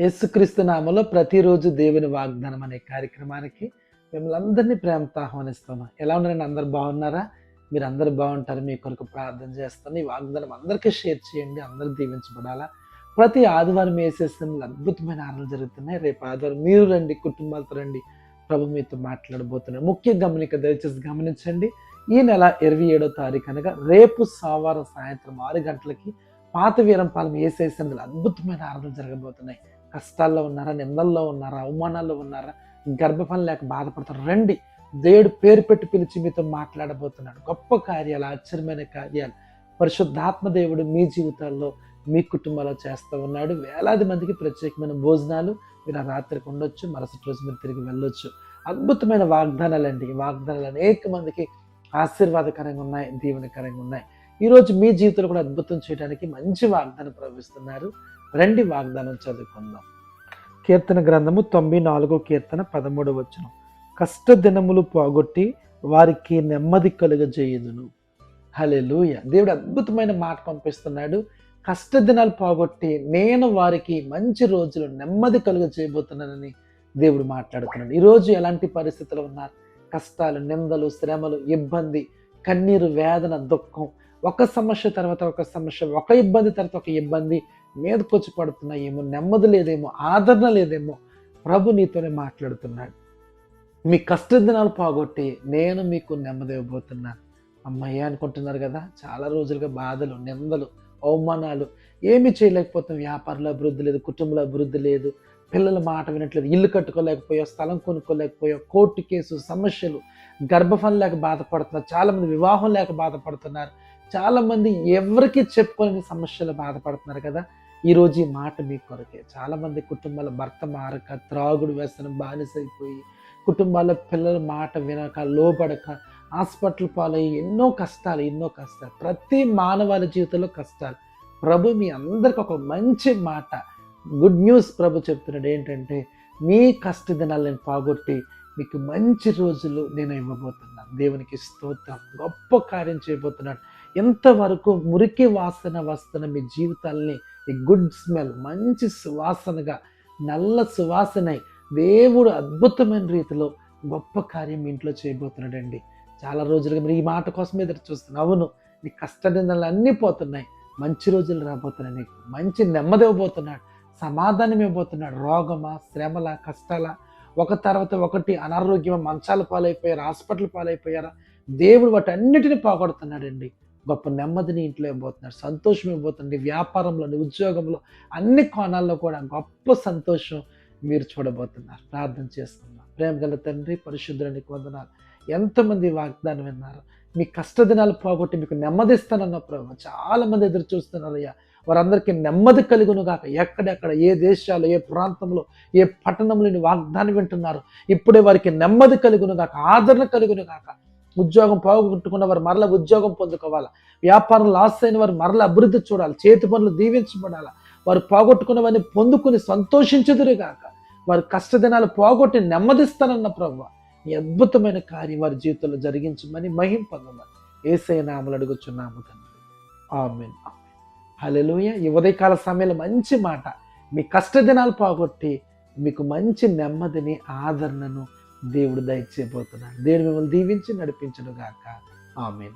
యేసుక్రీస్తు నామలో ప్రతిరోజు దేవుని వాగ్దానం అనే కార్యక్రమానికి మిమ్మల్ని అందరినీ ప్రేమతో ఆహ్వానిస్తున్నాం ఎలా ఉన్నారండి? అందరు బాగున్నారా? మీరు అందరు బాగుంటారు. మీ కొరకు ప్రార్థన చేస్తాను. ఈ వాగ్దానం అందరికీ షేర్ చేయండి. అందరూ దీవించబడాలా. ప్రతి ఆదివారం వేసేసిన అద్భుతమైన ఆనందం జరుగుతున్నాయి. రేపు ఆదివారం మీరు రండి కుటుంబాలతో రండి. ప్రభు మీతో మాట్లాడబోతున్నారు ముఖ్య గమనిక దయచేసి గమనించండి. ఈ నెల ఇరవై ఏడో తారీఖు అనగా రేపు సోమవారం సాయంత్రం ఆరు గంటలకి పాత వీరంపాలెం వేసేసిన అద్భుతమైన ఆరాధన జరగబోతున్నాయి. కష్టాల్లో ఉన్నారా నిందల్లో ఉన్నారా అవమానాల్లో ఉన్నారా గర్భఫలం లేక బాధపడతారు? రండి. దేవుడు పేరు పెట్టి పిలిచి మీతో మాట్లాడబోతున్నాడు. గొప్ప కార్యాలు ఆశ్చర్యమైన కార్యాలు. పరిశుద్ధాత్మ దేవుడు మీ జీవితాల్లో మీ కుటుంబాల్లో చేస్తూ ఉన్నాడు. వేలాది మందికి ప్రత్యేకమైన భోజనాలు మీరు ఆ రాత్రికి ఉండొచ్చు. మరుసటి రోజు మీరు తిరిగి వెళ్ళొచ్చు. అద్భుతమైన వాగ్దానాలండి. ఈ వాగ్దానాలు అనేక మందికి ఆశీర్వాదకరంగా ఉన్నాయి దీవెనకరంగా ఉన్నాయి. ఈరోజు మీ జీవితంలో కూడా అద్భుతం చేయడానికి మంచి వాగ్దానం ప్రవేశిస్తున్నారు రండి వాగ్దానం చదువుకుందాం. కీర్తన గ్రంథము తొంభై నాలుగో కీర్తన పదమూడు వచ్చిన కష్ట దినములు పోగొట్టి వారికి నెమ్మది కలుగజేయుదును. హలెలూయ దేవుడు అద్భుతమైన మాట పంపిస్తున్నాడు. కష్ట దినాలు పోగొట్టి నేను వారికి మంచి రోజులు నెమ్మది కలుగ చేయబోతున్నానని దేవుడు మాట్లాడుతున్నాడు. ఈరోజు ఎలాంటి పరిస్థితులు ఉన్నారు? కష్టాలు నిందలు శ్రమలు ఇబ్బంది కన్నీరు వేదన దుఃఖం ఒక సమస్య తర్వాత ఒక సమస్య ఒక ఇబ్బంది తర్వాత ఒక ఇబ్బంది మీదకొచ్చి పడుతున్నాయేమో నెమ్మది లేదేమో ఆదరణ లేదేమో ప్రభు నీతోనే మాట్లాడుతున్నాడు. మీ కష్ట దినాలు పోగొట్టి నేను మీకు నెమ్మది ఇవ్వబోతున్నాను అమ్మయ్య అనుకుంటున్నారు కదా చాలా రోజులుగా బాధలు నిందలు అవమానాలు ఏమి చేయలేకపోతాం వ్యాపారంలో అభివృద్ధి లేదు కుటుంబంలో అభివృద్ధి లేదు పిల్లల మాట వినట్లేదు. ఇల్లు కట్టుకోలేకపోయా స్థలం కొనుక్కోలేకపోయా కోర్టు కేసు సమస్యలు గర్భఫలం లేక బాధపడుతున్నారు చాలామంది వివాహం లేక బాధపడుతున్నారు. చాలామంది ఎవరికి చెప్పుకోలేని సమస్యలు బాధపడుతున్నారు కదా. ఈరోజు ఈ మాట మీ కొరకే. చాలామంది కుటుంబాల భర్త మారక త్రాగుడు వ్యసనం బానిసైపోయి కుటుంబాల పిల్లల మాట వినక లోబడక హాస్పిటల్ పాలయ్యి ఎన్నో కష్టాలు ఎన్నో కష్టాలు. ప్రతి మానవాళి జీవితంలో కష్టాలు. ప్రభు మీ అందరికి ఒక మంచి మాట గుడ్ న్యూస్ ప్రభు చెప్తున్నాడు ఏంటంటే మీ కష్ట దినాలను పోగొట్టి మీకు మంచి రోజులు నేను ఇవ్వబోతున్నాను. దేవునికి స్తోత్రం. గొప్ప కార్యం చేయబోతున్నాడు. ఎంతవరకు మురికి వాసన వస్తున్న మీ జీవితాల్ని ఈ గుడ్ స్మెల్ మంచి సువాసనగా నల్ల సువాసనై దేవుడు అద్భుతమైన రీతిలో గొప్ప కార్యం మీ ఇంట్లో చేయబోతున్నాడండి. చాలా రోజులుగా మీరు ఈ మాట కోసం ఎదురు చూస్తున్నాను అవును నీ కష్టనిందలు అన్నీ పోతున్నాయి. మంచి రోజులు రాబోతున్నాయి నీకు. మంచి నెమ్మది ఇవ్వబోతున్నాడు. సమాధానం ఇవ్వబోతున్నాడు రోగమా శ్రమల కష్టాల? ఒక తర్వాత ఒకటి అనారోగ్యం మంచాల పాలైపోయారు? హాస్పిటల్ పాలైపోయారా? దేవుడు వాటి అన్నిటిని పోగొడుతున్నాడండి. గొప్ప నెమ్మదిని ఇంట్లో ఇవ్వబోతున్నాడు. సంతోషం ఇవ్వబోతుంది వ్యాపారంలో ఉద్యోగంలో అన్ని కోణాల్లో కూడా గొప్ప సంతోషం మీరు చూడబోతున్నారు. ప్రార్థన చేస్తున్నారు ప్రేమ గల తండ్రి పరిశుద్ధునికి వందనాలు. ఎంతమంది వాగ్దానం విన్నారు? మీ కష్టదినాలు పోగొట్టి మీకు నెమ్మదిస్తానన్న ప్రభు చాలా మంది ఎదురు చూస్తున్నారు అయ్యా వారందరికీ నెమ్మది కలుగునుగాక. ఎక్కడెక్కడ ఏ దేశాలు ఏ ప్రాంతంలో ఏ పట్టణంలోని వాగ్దానం వింటున్నారు? ఇప్పుడే వారికి నెమ్మది కలుగునుగాక ఆదరణ కలుగునుగాక. ఉద్యోగం పోగొట్టుకున్న వారు మరల ఉద్యోగం పొందుకోవాలి? వ్యాపారం లాస్ అయిన వారు మరల అభివృద్ధి చూడాలి? చేతి పనులు దీవించబడాలి? వారు పోగొట్టుకున్నవన్నీ పొందుకుని సంతోషించదురుగాక. వారి కష్టదినాలు పోగొట్టి నెమ్మదిస్తానన్న ప్రభు అద్భుతమైన కార్యం వారి జీవితంలో జరిగించమని మహిం పొందమని ఏసై నామలు అడుగుచున్నాము తండ్రి. ఆమెన్. హలెలుయ ఈ ఉదయకాల సమయంలో మంచి మాట. మీ కష్టదినాలు పోగొట్టి మీకు మంచి నెమ్మదిని ఆదరణను దేవుడు దయచేయబోతున్నాడు. దేవుడు మిమ్మల్ని దీవించి నడిపించడుగాక గాక